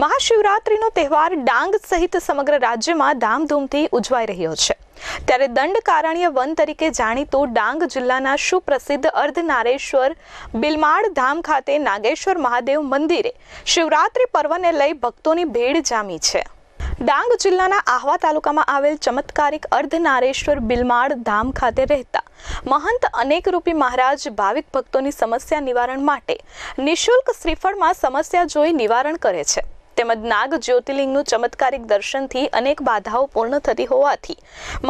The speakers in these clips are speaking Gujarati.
મહાશિવરાત્રિનો તહેવાર ડાંગ સહિત સમગ્ર રાજ્યમાં ધામધૂમથી ઉજવાઈ રહ્યો છે. ત્યારે દંડકારણ્ય વન તરીકે જાણીતું ડાંગ જિલ્લાના સુપ્રસિદ્ધ અર્ધનારેશ્વર બિલમાડ ધામ ખાતે નાગેશ્વર મહાદેવ મંદિરે શિવરાત્રિ પર્વને લઈ ભક્તોની ભીડ જામી છે. ડાંગ જિલ્લાના આહવા તાલુકામાં આવેલ ચમત્કારિક અર્ધનારેશ્વર બિલમાડ ધામ ખાતે રહેતા મહંત અનેકરૂપી મહારાજ ભાવિક ભક્તોની સમસ્યા નિવારણ માટે નિઃશુલ્ક શ્રીફળમાં સમસ્યા જોઈ નિવારણ કરે છે. તેમજ નાગ જ્યોતિર્લિંગનું ચમત્કારિક દર્શનથી અનેક બાધાઓ પૂર્ણ થતી હોવાથી,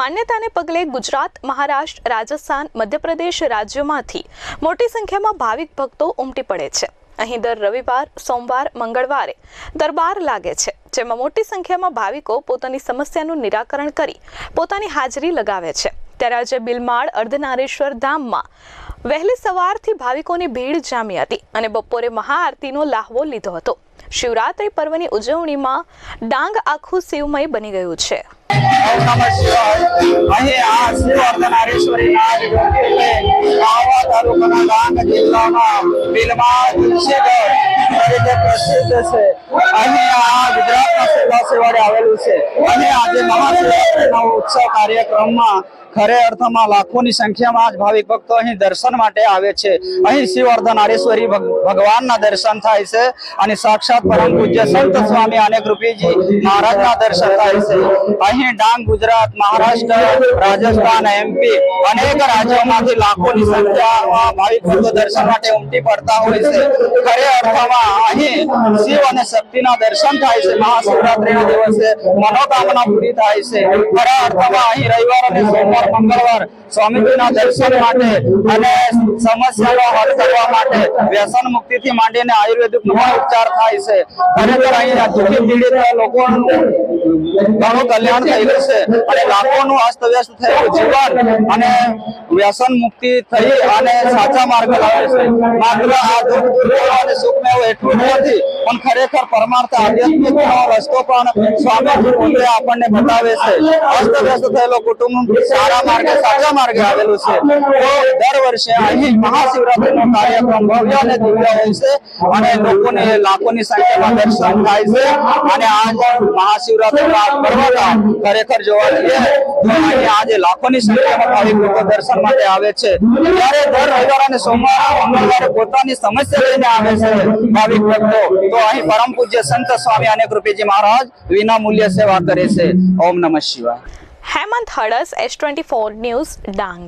માન્યતાને પગલે ગુજરાત, મહારાષ્ટ્ર, રાજસ્થાન, મધ્યપ્રદેશ રાજ્યોમાંથી મોટી સંખ્યામાં ભાવિક ભક્તો ઉમટી પડે છે. અહીં દર રવિવાર, સોમવાર, મંગળવારે દરબાર લાગે છે, જેમાં મોટી સંખ્યામાં ભાવિકો પોતાની સમસ્યાનું નિરાકરણ કરી પોતાની હાજરી લગાવે છે. ત્યારે આજે બિલમાળ અર્ધનારેશ્વર ધામમાં વહેલી સવારથી ભાવિકોની ભીડ જામી હતી અને બપોરે મહાઆરતીનો લાહવો લીધો હતો. શિવરાત્રિ પર્વની ઉજવણીમાં ડાંગ આખું શિવમય બની ગયું છે. અહીં આ શિવ અર્ધનારીશ્વરી નાગ તાલુકાના ડાંગ પ્રસિદ્ધ છે. અહીં આ ખરે અર્થમાં લાખોની સંખ્યામાં આજ ભાવિક ભક્તો અહીં દર્શન માટે આવે છે. અહીં શિવ અર્ધનારીશ્વરી ભગવાનના દર્શન થાય છે અને સાક્ષાત પરમ પૂજ્ય સંત સ્વામી અનેક રૂપીજી મહારાજના દર્શન થાય છે. અહીં ડાંગ, ગુજરાત, મહારાષ્ટ્ર, રાજસ્થાન એમપી અનેક રાજ્યોમાંથી લાખોની સંખ્યામાં ભાવિક ભક્તો દર્શન માટે ઉમટી પડતા હોય છે. ખરે અર્થમાં અહીં શિવ અને સ્વામીજીના માટે અને સમસ્યાનો હલ કરવા માટે વ્યસન મુક્તિથી માંડીને આયુર્વેદિક ઉપચાર થાય છે. ખરેખર અહીં દુઃખી પીડિત લોકોનું ઘણું કલ્યાણ થયેલું છે અને લાખોનું અસ્તવ્યસ્ત થયેલું જીવન અને વ્યસન મુક્તિ થઈ અને સાચા માર્ગ લાવે છે. માત્ર આ દુઃખ અને સુખ મેળવવું એટલું નથી. પણ ખરેખર પરમાર્થ આધ્યાત્મિક રસ્તો પણ સ્વામી આપણને બતાવે છે. અસ્તવ્યસ્ત થયેલો કુટુંબ સારા માર્ગે, સાચા માર્ગે આવેલું છે. તો દર વર્ષે અહીં મહાશિવરાત્રીનો કાર્યક્રમ ભવ્ય અને દિવ્ય હોય છે અને લોકોને લાખોની સંખ્યામાં દર્શન થાય છે. અને આજ મહાશિવરાત્રીનો ખરેખર જોવા જઈએ આજે લાખોની સંખ્યામાં ભાવિક લોકો દર્શન માટે આવે છે. ત્યારે દર રવિવાર અને સોમવાર મંગળવારે પોતાની સમસ્યા લઈને આવે છે તો અહીં પરમ પૂજ્ય સંત સ્વામી અનેક રૂપીજી મહારાજ વિના મૂલ્ય સેવા કરે છે. ઓમ નમઃ શિવાય. Hemant Hadas S twenty four news Dang.